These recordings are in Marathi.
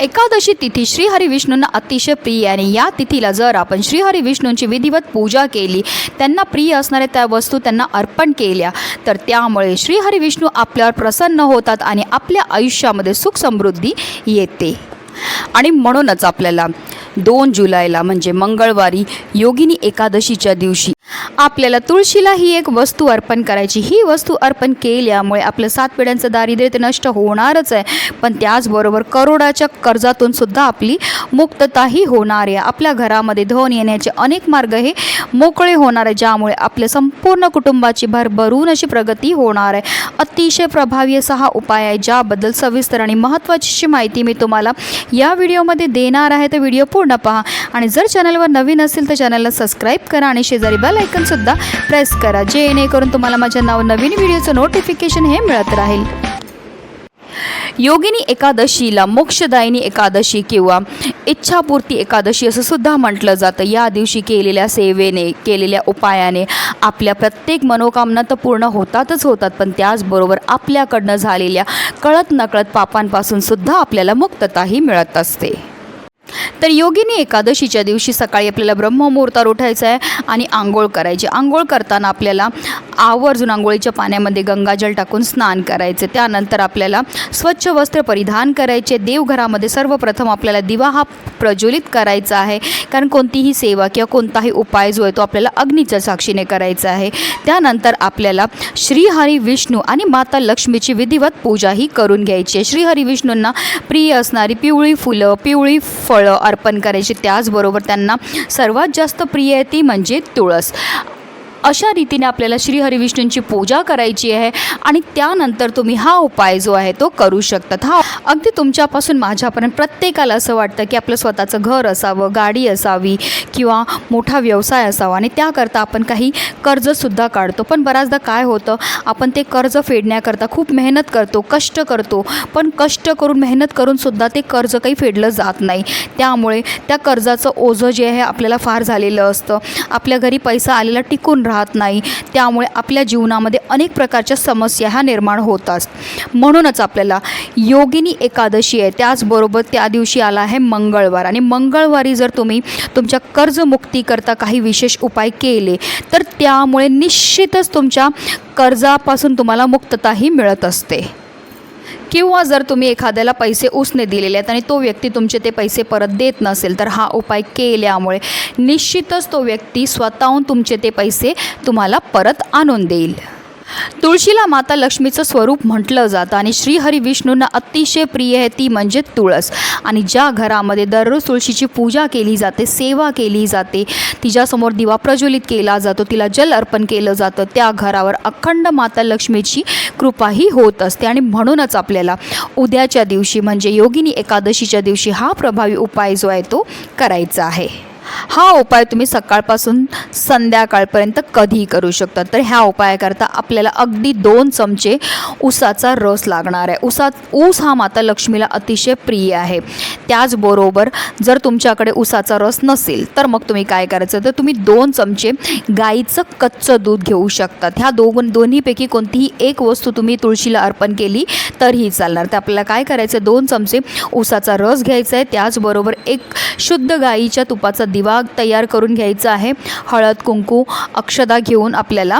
एकादशी तिथी श्रीहरी विष्णूंना अतिशय प्रिय आणि या तिथीला जर आपण श्रीहरी विष्णूंची विधिवत पूजा केली त्यांना प्रिय असणाऱ्या त्या वस्तू त्यांना अर्पण केल्या तर त्यामुळे श्रीहरी विष्णू आपल्यावर प्रसन्न होतात आणि आपल्या आयुष्यामध्ये सुख समृद्धी येते. आणि म्हणूनच आपल्याला दोन जुलैला म्हणजे मंगळवारी योगिनी एकादशीच्या दिवशी. आपल्याला तुळशीला ही एक वस्तू अर्पण करायची. ही वस्तू अर्पण केल्यामुळे आपलं सात पिढ्यांचं दारिद्र्य ते नष्ट होणारच आहे. पण त्याचबरोबर करोडाच्या कर्जातून सुद्धा आपली मुक्तताही होणार आहे. आपल्या घरामध्ये धन येण्याचे अनेक मार्ग हे मोकळे होणार आहे ज्यामुळे आपल्या संपूर्ण कुटुंबाची भरभरून अशी प्रगती होणार आहे. अतिशय प्रभावी असा हा उपाय आहे ज्याबद्दल सविस्तर आणि महत्त्वाची माहिती मी तुम्हाला या व्हिडिओमध्ये देणार आहे. तर व्हिडिओ पूर्ण पहा आणि जर चॅनलवर नवीन असेल तर चॅनलला सबस्क्राईब करा आणि शेजारी बेल आयकनसुद्धा प्रेस करा जेणेकरून तुम्हाला माझ्या नाव नवीन व्हिडिओचं नोटिफिकेशन हे मिळत राहील. योगिनी एकादशीला मोक्षदायिनी एकादशी किंवा इच्छापूर्ती एकादशी असं सुद्धा म्हटलं जातं. या दिवशी केलेल्या सेवेने केलेल्या उपायाने आपल्या प्रत्येक मनोकामना तर पूर्ण होतातच होतात पण त्याचबरोबर आपल्याकडनं झालेल्या कळत नकळत पापांपासून सुद्धा आपल्याला मुक्तताही मिळत असते. तर योगिनी एकादशीच्या दिवशी सकाळी आपल्याला ब्रह्ममुहूर्तावर उठायचं आहे आणि आंघोळ करायची. आंघोळ करताना आपल्याला आवर्जून आंघोळीच्या पाण्यामध्ये गंगाजल टाकून स्नान करायचे. त्यानंतर आपल्याला स्वच्छ वस्त्र परिधान करायचे. देवघरामध्ये सर्वप्रथम आपल्याला दिवा हा प्रज्वलित करायचा आहे. कारण कोणतीही सेवा किंवा कोणताही उपाय जो आहे तो आपल्याला अग्नीच्या साक्षीने करायचा आहे. त्यानंतर आपल्याला श्रीहरी विष्णू आणि माता लक्ष्मीची विधिवत पूजाही करून घ्यायची आहे. श्रीहरी विष्णूंना प्रिय असणारी पिवळी फुलं पिवळी फळं अर्पण करायची. त्याचबरोबर त्यांना सर्वात जास्त प्रिय आहे ती म्हणजे तुळस. अशा रीतीने आपल्याला श्री हरिविष्णूंची पूजा करायची आहे आणि त्यानंतर तुम्ही हा उपाय जो आहे तो करू शकतात हा अगदी तुमच्यापासून माझ्यापर्यंत प्रत्येकाला असं वाटतं की आपलं स्वतःचं घर असावं गाडी असावी किंवा मोठा व्यवसाय असावा आणि त्याकरता आपण काही कर्जसुद्धा काढतो. पण बऱ्याचदा काय होतं आपण ते कर्ज फेडण्याकरता खूप मेहनत करतो कष्ट करतो पण कष्ट करून मेहनत करूनसुद्धा ते कर्ज काही फेडलं जात नाही. त्यामुळे त्या कर्जाचं ओझं जे आहे आपल्याला फार झालेलं असतं. आपल्या घरी पैसा आलेला टिकून राहतो राहत नाही. त्यामुळे आपल्या जीवनामध्ये अनेक प्रकारच्या समस्या ह्या निर्माण होतात म्हणूनच आपल्याला योगिनी एकादशी आहे. त्याचबरोबर त्या दिवशी आला आहे मंगळवार. आणि मंगळवारी जर तुम्ही तुमच्या कर्जमुक्तीकरता काही विशेष उपाय केले तर त्यामुळे निश्चितच तुमच्या कर्जापासून तुम्हाला मुक्तताही मिळत असते. किंवा जर तुम्ही एखाद्याला पैसे उसने दिलेले आहेत आणि तो व्यक्ती तुमचे ते पैसे परत देत नसेल तर हा उपाय केल्यामुळे निश्चितच तो व्यक्ती स्वतःहून तुमचे ते पैसे तुम्हाला परत आणून देईल. तुळशीला माता लक्ष्मीचं स्वरूप म्हटलं जातं आणि श्रीहरी विष्णूंना अतिशय प्रिय आहे ती म्हणजे तुळस. आणि ज्या घरामध्ये दररोज तुळशीची पूजा केली जाते सेवा केली जाते तिच्यासमोर दिवा प्रज्वलित केला जातो तिला जल अर्पण केलं जातं त्या घरावर अखंड माता लक्ष्मीची कृपाही होत असते. आणि म्हणूनच आपल्याला उद्याच्या दिवशी म्हणजे योगिनी एकादशीच्या दिवशी हा प्रभावी उपाय जो आहे तो करायचा आहे. हा उपाय तुम्ही सकाळपासून संध्याकाळपर्यंत कधीही करू शकता. तर ह्या उपायाकरता आपल्याला अगदी दोन चमचे ऊसाचा रस लागणार आहे. ऊसात ऊस हा माता लक्ष्मीला अतिशय प्रिय आहे. त्याचबरोबर जर तुमच्याकडे ऊसाचा रस नसेल तर मग तुम्ही काय करायचं? तर तुम्ही दोन चमचे गाईचं कच्चं दूध घेऊ शकतात. ह्या दोन दोन्हीपैकी कोणतीही एक वस्तू तुम्ही तुळशीला अर्पण केली तरीही चालणार. तर आपल्याला काय करायचं दोन चमचे ऊसाचा रस घ्यायचा आहे त्याचबरोबर एक शुद्ध गाईच्या तुपाचा दिवा तयार करून घ्यायचा आहे. हळद कुंकू अक्षदा घेऊन आपल्याला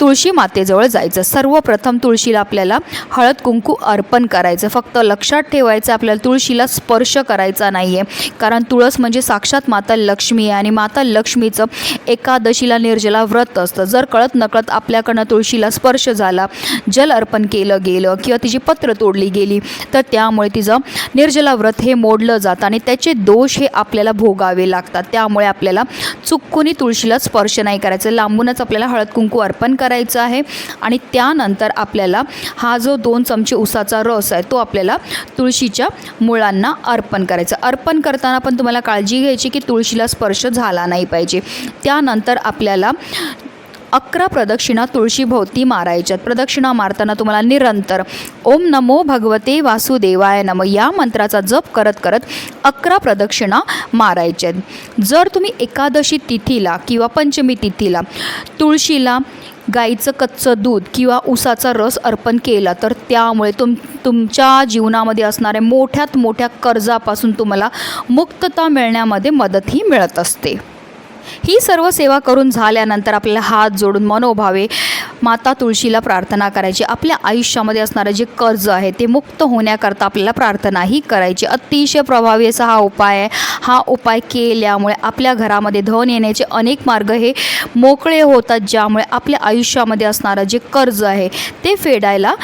तुळशी मातेजवळ जायचं. सर्वप्रथम तुळशीला आपल्याला हळद कुंकू अर्पण करायचं. फक्त लक्षात ठेवायचं आपल्याला तुळशीला स्पर्श करायचा नाही आहे कारण तुळस म्हणजे साक्षात माता लक्ष्मी आहे आणि माता लक्ष्मीचं एकादशीला निर्जला व्रत असतं. जर कळत नकळत आपल्याकडनं तुळशीला स्पर्श झाला जल अर्पण केलं गेलं किंवा तिची पत्र तोडली गेली तर त्यामुळे तिचं निर्जला व्रत हे मोडलं जातं आणि त्याचे दोष हे आपल्याला भोगावे लागतात. त्यामुळे आपल्याला चुकूनही तुळशीला स्पर्श नाही करायचं. लांबूनच आपल्याला हळद कुंकू अर्पण करायचं आहे. आणि त्यानंतर आपल्याला हा जो दोन चमचे उसाचा रस आहे तो आपल्याला तुळशीच्या मुळांना अर्पण करायचा. अर्पण करताना पण तुम्हाला काळजी घ्यायची की तुळशीला स्पर्श झाला नाही पाहिजे. त्यानंतर आपल्याला अकरा प्रदक्षिणा तुळशीभोवती मारायच्यात. प्रदक्षिणा मारताना तुम्हाला निरंतर ओम नमो भगवते वासुदेवाय नम या मंत्राचा जप करत करत अकरा प्रदक्षिणा मारायच्यात. जर तुम्ही एकादशी तिथीला किंवा पंचमी तिथीला तुळशीला गाईचं कच्चं दूध किंवा उसाचा रस अर्पण केला तर त्यामुळे तुम तुमच्या जीवनामध्ये असणाऱ्या मोठ्यात मोठ्या कर्जापासून तुम्हाला मुक्तता मिळण्यामध्ये मदतही मिळत असते. ही सर्व सेवा करून झाल्यानंतर आपल्याला हात जोडून मनोभावे माता तुळशीला प्रार्थना करायची. आपल्या आयुष्यामध्ये असणारं जे कर्ज आहे ते मुक्त होण्याकरता आपल्याला प्रार्थनाही करायची. अतिशय प्रभावी असा हा उपाय आहे. हा उपाय केल्यामुळे आपल्या घरामध्ये धन येण्याचे अनेक मार्ग हे मोकळे होतात ज्यामुळे आपल्या आयुष्यामध्ये असणारं जे कर्ज आहे ते फेडायला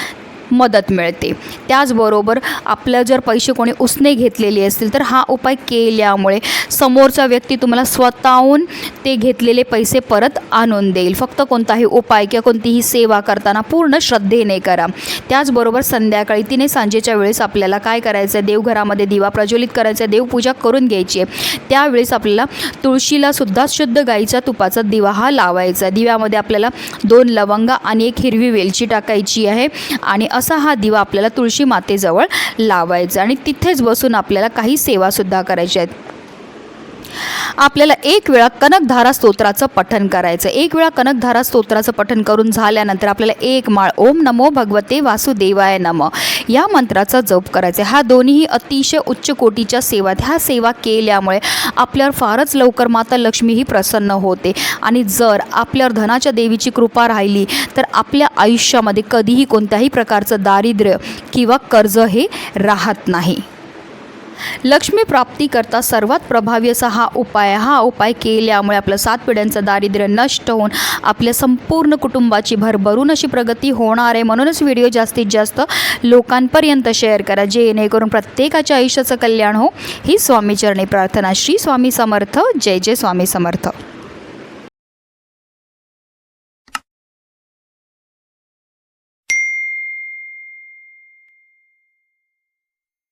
मदत मिळते. त्याचबरोबर आपलं जर पैसे कोणी उसने घेतलेले असतील तर हा उपाय केल्यामुळे समोरचा व्यक्ती तुम्हाला स्वतःहून ते घेतलेले पैसे परत आणून देईल. फक्त कोणताही उपाय किंवा कोणतीही सेवा करताना पूर्ण श्रद्धेने करा. त्याचबरोबर संध्याकाळी तिने सांजेच्या वेळेस आपल्याला काय करायचं आहे देवघरामध्ये दिवा प्रज्वलित करायचा आहे देवपूजा करून घ्यायची आहे त्यावेळेस आपल्याला तुळशीला सुद्धा शुद्ध गाईच्या तुपाचा दिवा हा लावायचा आहे. दिव्यामध्ये आपल्याला दोन लवंगा आणि एक हिरवी वेलची टाकायची आहे आणि असा हा दिवा आपल्याला तुळशी मातेजवळ लावायचा आणि तिथेच बसून आपल्याला काही सेवासुद्धा करायच्या आहेत. आपल्याला एक वेळा कनकधारा स्तोत्राचं पठन करायचं. एक वेळा कनकधारा स्तोत्राचं पठन करून झाल्यानंतर आपल्याला एक माळ ओम नमो भगवते वासुदेवाय नम या मंत्राचा जप करायचा. हा दोन्हीही अतिशय उच्च कोटीच्या सेवा ह्या सेवा केल्यामुळे आपल्यावर फारच लवकर माता लक्ष्मी ही प्रसन्न होते. आणि जर आपल्यावर धनाच्या देवीची कृपा राहिली तर आपल्या आयुष्यामध्ये कधीही कोणत्याही प्रकारचं दारिद्र्य किंवा कर्ज हे राहत नाही. लक्ष्मी प्राप्तीकरता सर्वात प्रभावी असा हा उपाय हा उपाय केल्यामुळे आपलं सात पिढ्यांचं दारिद्र्य नष्ट होऊन आपल्या संपूर्ण कुटुंबाची भरभरून अशी प्रगती होणार आहे. म्हणूनच व्हिडिओ जास्तीत जास्त लोकांपर्यंत शेअर करा. जेणेकरून प्रत्येकाच्या आयुष्याचं कल्याण हो. ही स्वामीचरणी प्रार्थना. श्री स्वामी समर्थ. जय जय स्वामी समर्थ.